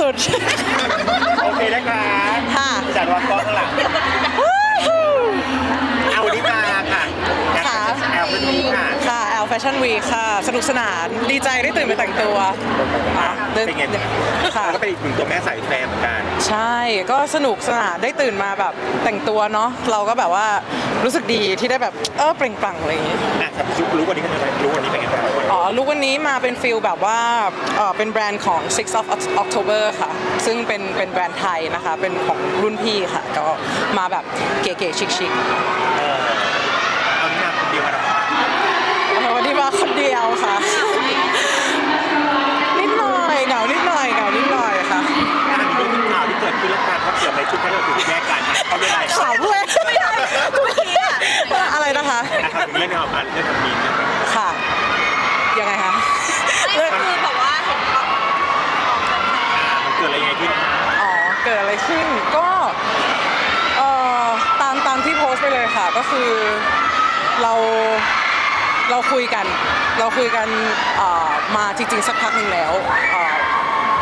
สุดโอเคนะคะๆค่ะ จัดวางกล้องข้างหลังเอาวันนี้มาค่ะงานค่ะ แอลเป็นนี้ค่ะ ค่ะแอลแฟชั่นวีค่ะ สนุกสนาน ดีใจได้ตื่นมาแต่งตัวอะดิเป็นไง ค่ะ แล้วก็เป็นอีกหนึ่งตัวแม่สายแฟร์เหมือนกัน ใช่ ก็สนุกสนานได้ตื่นมาแบบแต่งตัวเนาะ เราก็แบบว่ารู้สึกดีที่ได้แบบ เออเปล่งปลั่งอะไรอย่างงี้ อะครับรู้วันนี้เป็นยังไงรู้วันนี้เป็นยังไงบ้างอ๋อ ลูกวันนี้มาเป็นฟิลแบบว่าเออเป็นแบรนด์ของ Six of October ค่ะ ซึ่งเป็นเป็นแบรนด์ไทยนะคะ เป็นของรุ่นพี่ค่ะ ก็มาแบบเก๋ๆชิคเออเอานี่มาคนเดียวมาทำไมๆเออวันนี้มาคนเดียวค่ะ นิดหน่อยเหงานิดหน่อยเหงานิดหน่อยค่ะอันนี้เป็นข่าวที่เกิดขึ้นแล้วกันว่าเกิดอะไรขึ้นให้เราถึงแยกกันเขาเป็นอะไรขำเลยไม่ได้ทุกทีอะอะไรนะคะอะครับถึงเรื่องนี้ครับเรื่องของมีนนะครับค่ะ ยังไงคะ ไม่คือแบบว่าเห็นเขา มันเกิดอะไรยังไงขึ้น อ๋อ เกิดอะไรขึ้น ก็เอ่อตามตามที่โพสต์ไปเลยค่ะ ก็คือเราเราคุยกัน เราคุยกันมาจริงๆสักพักหนึ่งแล้ว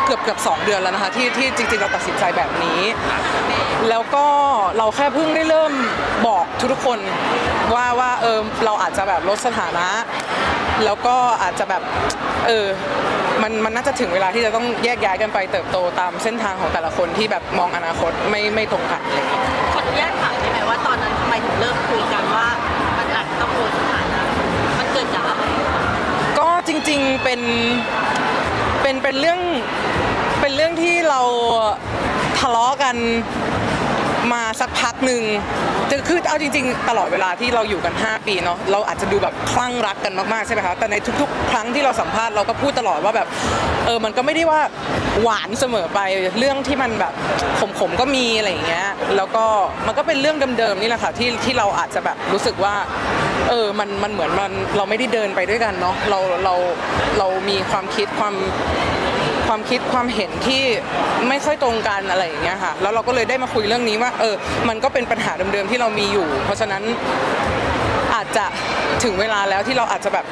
เกือบเกือบสองเดือนแล้วนะคะที่ที่จริงๆเราตัดสินใจแบบนี้ แล้วก็เราแค่เพิ่งได้เริ่มบอกทุกคนว่าว่าเออเราอาจจะแบบลดสถานะ แล้วก็อาจจะแบบเออมันมันน่าจะถึงเวลาที่จะต้องแยกย้ายกันไปเติบโตตามเส้นทางของแต่ละคนที่แบบมองอนาคตไม่ไม่ตรงกันเงี้ยขออนุญาตถามได้ไหม ว่าตอนนั้นทำไมถึงเริ่มคุยกันว่ามันอาจจะต้องลดสถานะมันเกิดจากอะไรก็จริงๆเป็นเป็นเป็นเรื่องเป็นเรื่องที่เราทะเลาะกันมาสักพักหนึ่งจะคือเอาจริง ๆ ตลอดเวลาที่เราอยู่กัน 5 ปีเนาะเราอาจจะดูแบบคลั่งรักกันมากๆใช่ไหมคะแต่ในทุก ๆ ครั้งที่เราสัมภาษณ์เราก็พูดตลอดว่าแบบเออมันก็ไม่ได้ว่า หวานเสมอไปเรื่องที่มันแบบขมๆก็มีอะไรอย่างเงี้ยแล้วก็มันก็เป็นเรื่องเดิมๆนี่แหละค่ะที่ที่เราอาจจะแบบรู้สึกว่าเออมันมันเหมือนมันเราไม่ได้เดินไปด้วยกันเนาะเราเราเรามีความคิดความความคิดความเห็นที่ไม่ค่อยตรงกันอะไรอย่างเงี้ยค่ะแล้วเราก็เลยได้มาคุยเรื่องนี้ว่า เออ มันก็เป็นปัญหาเดิมๆที่เรามีอยู่ เพราะฉะนั้นอาจจะถึงเวลาแล้วที่เราอาจจะแบบ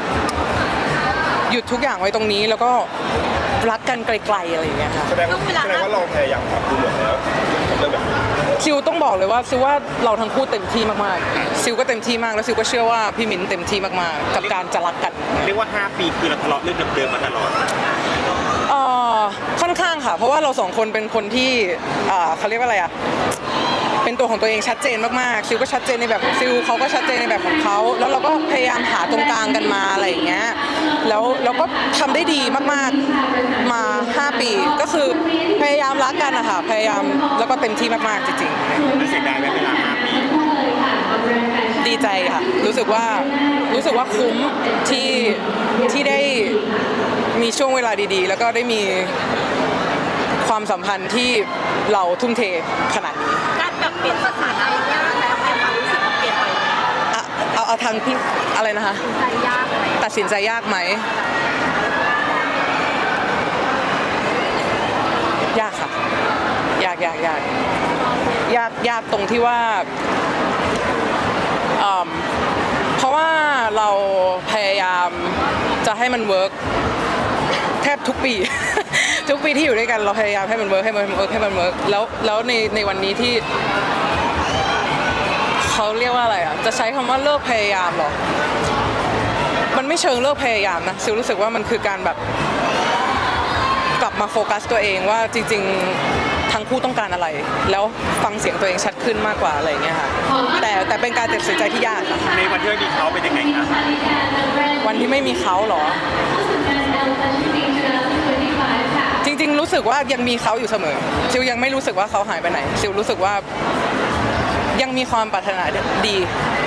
หยุดทุกอย่างไว้ตรงนี้แล้วก็รักกันไกลๆอะไรอย่างเงี้ยค่ะ แสดงแสดงว่าเราพยายามปรับปรุงหมดแล้วกับเรื่องแบบนี้ซิลต้องบอกเลยว่าซิลว่าเราทั้งคู่เต็มที่มากๆซิลก็เต็มที่มากแล้วซิลก็เชื่อว่าพี่มิ้นเต็มที่มากๆ กับการจะรักกันเรียกว่า 5 ปีคือเราทะเลาะเรื่องเดิมๆมาตลอด เอ่อค่อนข้างค่ะ เพราะว่าเราสองคนเป็นคนที่เอ่อเขาเรียกว่าอะไรอะเป็นตัวของตัวเองชัดเจนมากๆซิลก็ชัดเจนในแบบของซิลเขาก็ชัดเจนในแบบของเขาแล้วเราก็พยายามหาตรงกลางกันมาอะไรอย่างเงี้ยแล้ว เราก็ทำได้ดีมากๆมา 5 ปี ก็คือพยายามรักกันนะคะพยายามแล้วก็เต็มที่มากๆจริงๆมันเสียดายไหมเวลา5ปีดีใจค่ะ รู้สึกว่ารู้สึกว่าคุ้มที่ที่ได้มีช่วงเวลาดีๆ แล้วก็ได้มีความสัมพันธ์ที่เราทุ่มเทขนาดนี้การปรับเปลี่ยนสถานะ เอาเอาทางพี่อะไรนะคะ ใจยากไหมตัดสินใจยากไหม ยากค่ะ ยากยากยากยากยากตรงที่ว่าอืมเพราะว่าเราพยายามจะให้มันเวิร์กแทบทุกปี ทุกปีที่อยู่ด้วยกันเราพยายามให้มันเวิร์กให้มันเวิร์กให้มันเวิร์กแล้วแล้วในในวันนี้ที่ เขาเรียกว่าอะไรอะ จะใช้คำว่าเลิกพยายามเหรอมันไม่เชิงเลิกพยายามนะซิลรู้สึกว่ามันคือการแบบกลับมาโฟกัสตัวเองว่าจริง ๆทั้งคู่ต้องการอะไร แล้วฟังเสียงตัวเองชัดขึ้นมากกว่าอะไรอย่างเงี้ยค่ะแต่แต่เป็นการตัดสินใจที่ยากค่ะในวันที่ไม่มีเขาเป็นยังไงคะวันที่ไม่มีเขาเหรอ จริง ๆ รู้สึกว่ายังมีเขาอยู่เสมอซิลยังไม่รู้สึกว่าเขาหายไปไหนซิลรู้สึกว่ายังมีความปรารถนาดี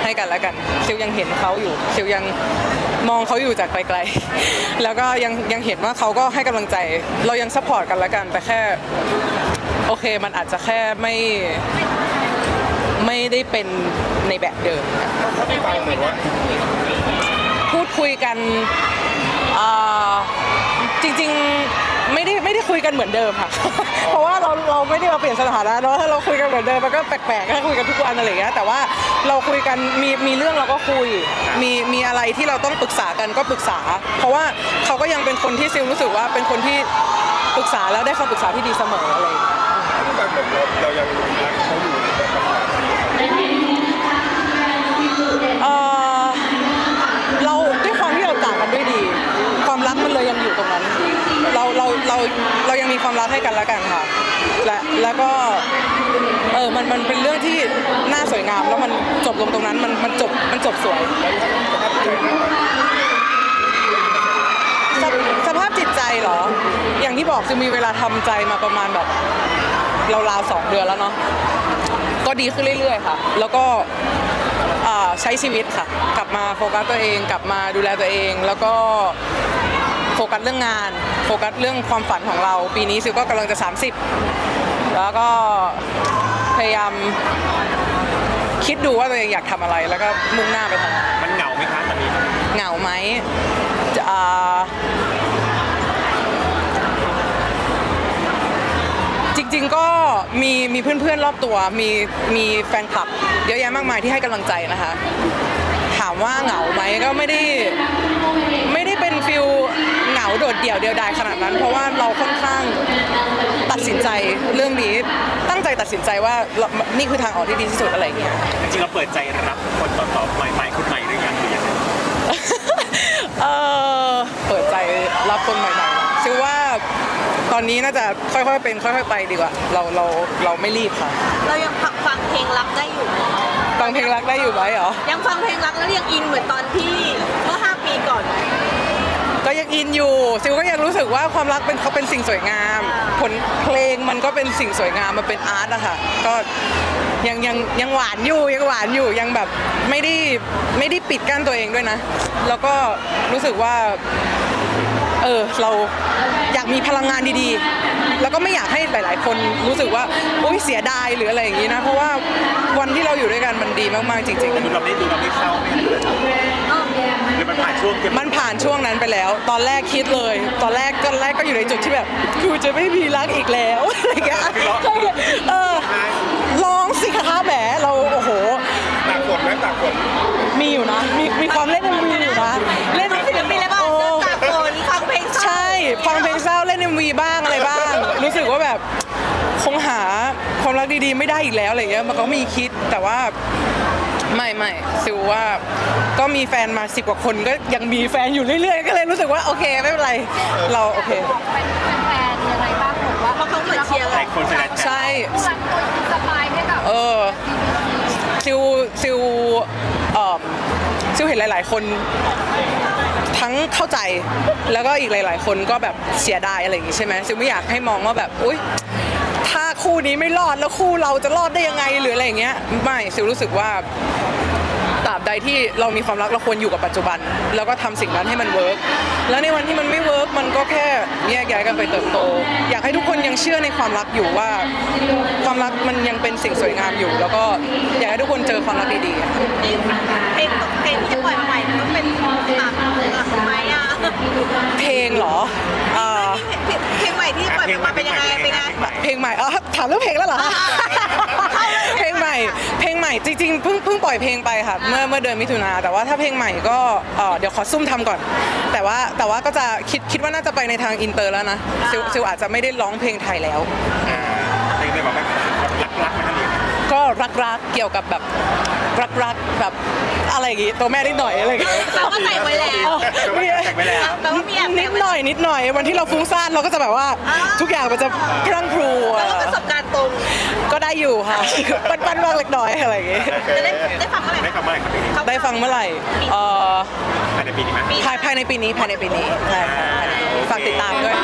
ให้กันและกันซิลยังเห็นเขาอยู่ซิลยังมองเขาอยู่จากไกลๆ แล้วก็ยังยังเห็นว่าเขาก็ให้กำลังใจ เรายังซัพพอร์ตกันและกัน แต่แค่โอเคมันอาจจะแค่ไม่ไม่ได้เป็นในแบบเดิมพูดคุยกันจริงๆไม่ได้ไม่ได้คุยกันเหมือนเดิมค่ะ เพราะว่าเราเราไม่ได้มาเปลี่ยนสถานะเนาะถ้าเราคุยกันเหมือนเดิมมันก็แปลกๆถ้าคุยกันทุกวันอะไรอย่างเงี้ยแต่ว่า เราคุยกันมีมีเรื่องเราก็คุย มีมีอะไรที่เราต้องปรึกษากันก็ปรึกษา เพราะว่าเขาก็ยังเป็นคนที่ซิลรู้สึกว่าเป็นคนที่ปรึกษาแล้วได้คำปรึกษาที่ดีเสมออะไรอย่างเงี้ยที่แบบเหมือนเราเรายังรักเขาอยู่ในปัญหาเอ่อเราด้วยความที่เราต่างกันด้วยดี ความรักมันเลยยังอยู่ตรงนั้น เราเราเราเรายังมีความรักให้กันและกันค่ะและแล้วก็เออมันมันเป็นเรื่องที่ ลงตรงนั้นมันมันจบมันจบสวย สภสภาพจิตใจเหรอ อย่างที่บอกจะมีเวลาทำใจมาประมาณแบบราวๆสองเดือนแล้วเนาะ ก็ดีขึ้นเรื่อยๆค่ะ แล้วก็อ่าใช้ชีวิตค่ะ กลับมาโฟกัสตัวเอง กลับมาดูแลตัวเอง แล้วก็โฟกัสเรื่องงาน โฟกัสเรื่องความฝันของเรา ปีนี้ซิลก็กำลังจะ 30 แล้วก็พยายาม คิดดูว่าตัวเองอยากทำอะไรแล้วก็มุ่งหน้าไปทำงานมันเหงาไหมคะตอนนี้เหงาไหมจะอ่าจริง ๆ ก็มีมีเพื่อนๆรอบตัว มีมีแฟนคลับ เยอะแยะมากมายที่ให้กำลังใจนะคะ ถามว่าเหงาไหมก็ไม่ได้ไม่ได้เป็นฟิลเหงาโดดเดี่ยวเดียวดายขนาดนั้น เพราะว่าเราค่อนข้างตัดสินใจเรื่องนี้ ตั้งใจตัดสินใจว่าเรานี่คือทางออกที่ดีที่สุดอะไรอย่างเงี้ย จริงๆเราเปิดใจรับคนต่อๆใหม่ๆคนใหม่หรือยังหรือยังเออเปิดใจรับคนใหม่ๆชื่อว่าตอนนี้น่าจะค่อยๆเป็นค่อยๆไปดีกว่า เราเราเราไม่รีบค่ะ เรายังฟังฟังเพลงรักได้อยู่ไหมฟังเพลงรักได้อยู่ไหมเหรอ ยังฟังเพลงรักแล้วยังอินเหมือนตอนที่เมื่อ5ปีก่อนไหม ก็ยังอินอยู่ซิลก็ยังรู้สึกว่าความรักเป็นเขาเป็นสิ่งสวยงาม ผลเพลงมันก็เป็นสิ่งสวยงามมันเป็นอาร์ตอะค่ะก็ยังยังยังหวานอยู่ยังหวานอยู่ยังแบบไม่ได้ไม่ได้ปิดกั้นตัวเองด้วยนะ แล้วก็รู้สึกว่าเออเราอยากมีพลังงานดีๆ แล้วก็ไม่อยากให้หลาย ๆ คนรู้สึกว่าอุ้ยเสียดายหรืออะไรอย่างนี้นะ เพราะว่าวันที่เราอยู่ด้วยกันมันดีมากๆจริงๆ ดูเราไม่ดูเราไม่เศร้าไหม ช่วงนั้นไปแล้ว ตอนแรกคิดเลย ตอนแรกตอนแรกก็อยู่ในจุดที่แบบกูจะไม่มีรักอีกแล้วอะไรอย่างเงี้ยเออลองสิคะแหมเราโอ้โหตากฝนไหมตากฝนมีอยู่นะมีมีความเล่นมีอยู่นะเล่นศิลปินแล้วบ้างโอ้ตากฝนฟังเพลงเศร้าใช่ฟังเพลงเศร้าเล่น MV บ้างอะไรบ้าง รู้สึกว่าแบบคงหาความรักดีๆ ไม่ได้อีกแล้วอะไรเงี้ยมันก็มีคิดแต่ว่า ไม่ไม่ซิวว่าก็มีแฟนมาสิบกว่าคนก็ยังมีแฟนอยู่เรื่อยๆ ก็เลยรู้สึกว่าโอเคไม่เป็นไร เราโอเค บอกเป็นแฟนๆยังไงบ้างบอกว่าเพราะเขาเหมือนเชียร์หเราลายคนแสดง ใช่ผู้รักตัวสบายให้แบบเออ ซิวซิวเอ่อซิวเห็นหลาย ๆ คนทั้งเข้าใจแล้วก็อีกหลาย ๆ คนก็แบบเสียดายอะไรอย่างงี้ใช่ไหมซิวไม่อยากให้มองว่าแบบ อุ้ย ถ้าคู่นี้ไม่รอดแล้วคู่เราจะรอดได้ยังไงหรืออะไรอย่างเงี้ยไม่ซิวรู้สึกว่าตราบใดที่เรามีความรักเราควรอยู่กับปัจจุบัน แล้วก็ทำสิ่งนั้นให้มันเวิร์กแล้วในวันที่มันไม่เวิร์กมันก็แค่แยกย้ายกันไปเติบโต อยากให้ทุกคนยังเชื่อในความรักอยู่ว่า ความรักมันยังเป็นสิ่งสวยงามอยู่ แล้วก็อยากให้ทุกคนเจอความรักดีๆเพลงเพลงที่จะปล่อยมาใหม่มันต้องเป็นหลักหลักไหมอะเพลงเหรอเพลงใหม่ที่ปล่อยมาเป็นยังไงเป็นยังไง เพลงใหม่อ๋อถามเรื่องเพลงแล้วเหรอ เพลงใหม่ เพลงใหม่จริงๆเพิ่งเพิ่งปล่อยเพลงไปค่ะ เมื่อเมื่อเดือนมิถุนาแต่ว่าถ้าเพลงใหม่ก็เอ่อเดี๋ยวขอซุ่มทำก่อน แต่ว่าแต่ว่าก็จะคิดคิดว่าน่าจะไปในทางอินเตอร์แล้วนะซิลซิลอาจจะไม่ได้ร้องเพลงไทยแล้วอ่าเพลงเลยบอกแบบรักรักๆมันอะไรอย่างเงี้ยก็รักๆเกี่ยวกับแบบ รักๆแบบอะไรอย่างงี้ตัวแม่นิดหน่อยอะไรอย่างงี้เราก็แต่งไว้แล้วแต่งไว้แล้วแปลว่ามีแอบนิดหน่อยนิดหน่อย วันที่เราฟุ้งซ่านเราก็จะแบบว่า ทุกอย่างมันจะพรั่งพรูแปลอะว่าประสบการณ์ตรงก็ได้อยู่ค่ะปั้นปั้นๆบ้างเล็กน้อยอะไรอย่างงี้จะได้ได้ฟังเมื่อไหร่ได้คำว่าอะไรครับเพลงนี้ได้ฟังเมื่อไหร่เอ่อภายในปีนี้ไหมภายภายในปีนี้ภายในปีนี้ใช่ค่ะภายในปีนี้ฝากติดตามด้วย